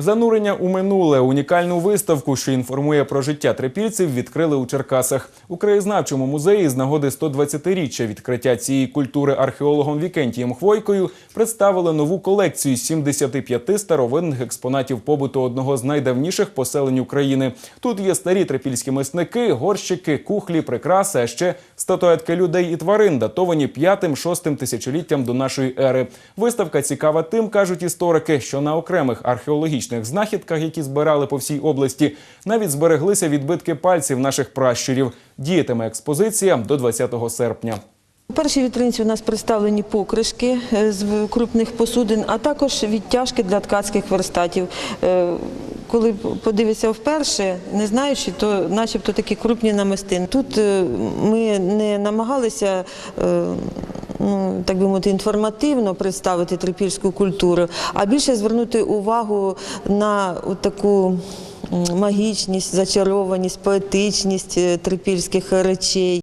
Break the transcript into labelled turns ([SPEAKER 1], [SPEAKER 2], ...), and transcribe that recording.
[SPEAKER 1] Занурення у минуле унікальну виставку, що інформує про життя трипільців, відкрили у Черкасах. У краєзнавчому музеї з нагоди 120-річчя відкриття цієї культури археологом Вікентієм Хвойкою представили нову колекцію з 75 старовинних експонатів побуту одного з найдавніших поселень України. Тут є старі трипільські мисники, горщики, кухлі, прикраси, а ще статуетки людей і тварин, датовані 5-6 тисячоліттям до нашої ери. Виставка цікава тим, кажуть історики, що на окремих археологічних знахідках, які збирали по всій області, навіть збереглися відбитки пальців наших пращурів. Діятиме експозиція до 20 серпня.
[SPEAKER 2] У першій вітринці у нас представлені покришки е, з крупних посудин, а також відтяжки для ткацьких верстатів. Е, Коли подивишся вперше, не знаючи, то начебто такі крупні намистини. Тут е, ми не намагалися. Ну, так би мовити, інформативно представити трипільську культуру, а більше звернути увагу на таку магічність, зачарованість, поетичність е, трипільських речей.